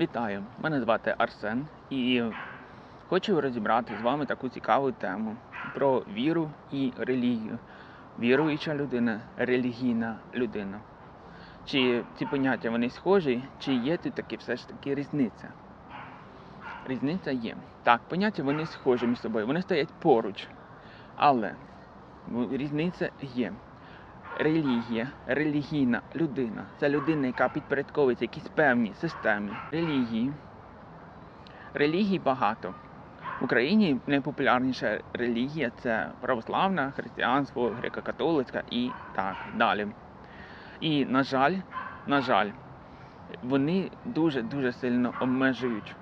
Вітаю! Мене звати Арсен і хочу розібрати з вами таку цікаву тему про віру і релігію. Віруюча людина, релігійна людина. Чи ці поняття вони схожі, чи є тут таки все ж таки різниця? Різниця є. Так, поняття вони схожі між собою, вони стоять поруч. Але різниця є. Релігія, релігійна людина це людина, яка підпорядковується якійсь певній системі релігії. Релігій багато. В Україні найпопулярніша релігія це православна, християнство, греко-католицька і так далі. І, на жаль, на жаль, вони дуже-дуже сильно обмежують.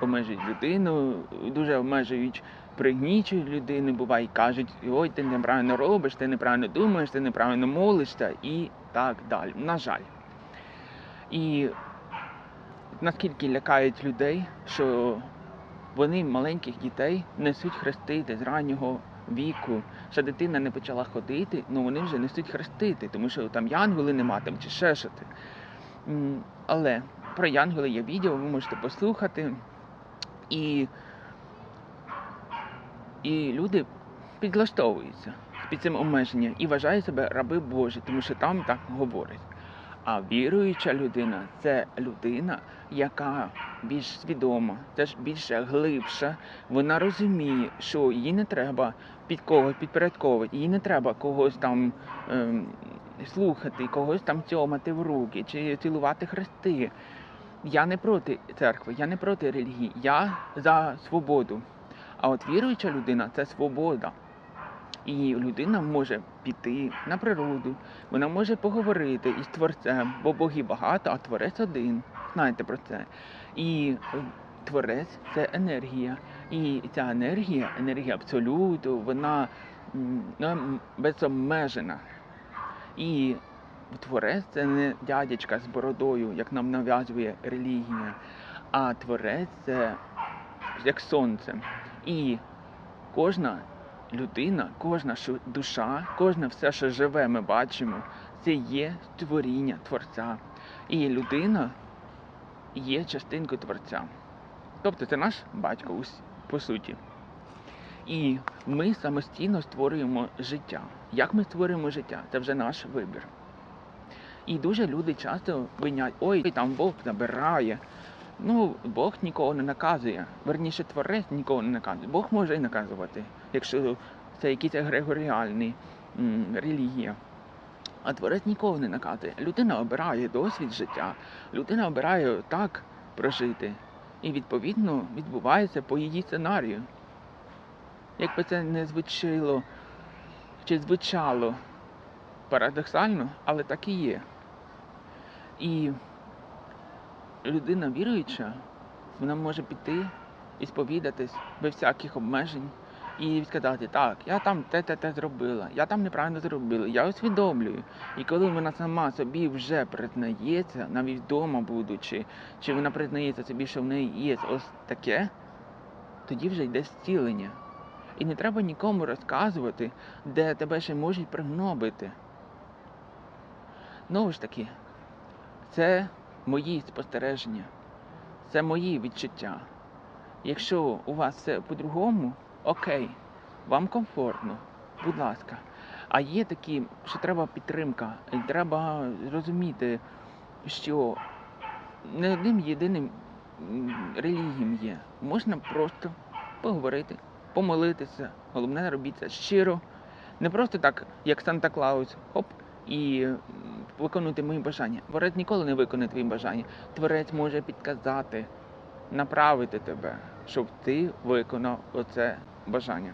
Обмежують людину, дуже обмежують пригнічують людину, буває, кажуть, ой, ти неправильно робиш, ти неправильно думаєш, ти неправильно молишся і так далі. На жаль. І наскільки лякають людей, що вони маленьких дітей несуть хрестити з раннього віку. Ще дитина не почала ходити, ну вони вже несуть хрестити, тому що там янголи нема там чи ще що ти. Але про янголи є відео, ви можете послухати. І і люди підлаштовуються під цим обмеженням і вважають себе раби Божі, тому що там так говорять. А віруюча людина це людина, яка більш свідома, теж більше глибша. Вона розуміє, що їй не треба під когось підпорядковувати, їй не треба когось там ем, слухати, когось там тьомати в руки чи цілувати хрести. Я не проти церкви, я не проти релігії, я за свободу. А от віруюча людина це свобода. І людина може піти на природу, вона може поговорити із творцем, бо богів багато, а творець один. Знаєте про це. І е, творець це енергія. І ця енергія, енергія абсолюту, вона безобмежена. І творець це не дядечка з бородою, як нам нав'язує релігія, а творець це як сонце. І кожна людина, кожна душа, кожне все, що живе, ми бачимо, це є створіння Творця. І людина є частинкою Творця. Тобто це наш батько по суті. І ми самостійно створюємо життя. Як ми створюємо життя? Це вже наш вибір. І дуже люди часто винять, ой, там Бог забирає. Ну, Бог нікого не наказує. Верніше, творець нікого не наказує. Бог може і наказувати, якщо це якийсь егрегоріальний релігія. А творець нікого не наказує. Людина обирає досвід життя, людина обирає так прожити. І відповідно відбувається по її сценарію. Як би це не звучило чи звучало парадоксально, але так і є. І людина віруюча, вона може піти і сповідатись без всяких обмежень і сказати, так, я там те, те, те зробила, я там неправильно зробила, я усвідомлюю. І коли вона сама собі вже признається, навіть вдома будучи, чи вона признається собі, що в неї є ось таке, тоді вже йде зцілення. І не треба нікому розказувати, де тебе ще можуть пригнобити. Знову ж таки, це мої спостереження, це мої відчуття. Якщо у вас все по-другому, окей, вам комфортно, будь ласка. А є такі, що треба підтримка, треба розуміти, що не одним єдиним релігієм є. Можна просто поговорити, помолитися. Головне робіть це щиро. Не просто так, як Санта Клаус, хоп, і м, виконуйте мої бажання. Творець ніколи не виконає твої бажання. Творець може підказати, направити тебе, щоб ти виконав оце бажання.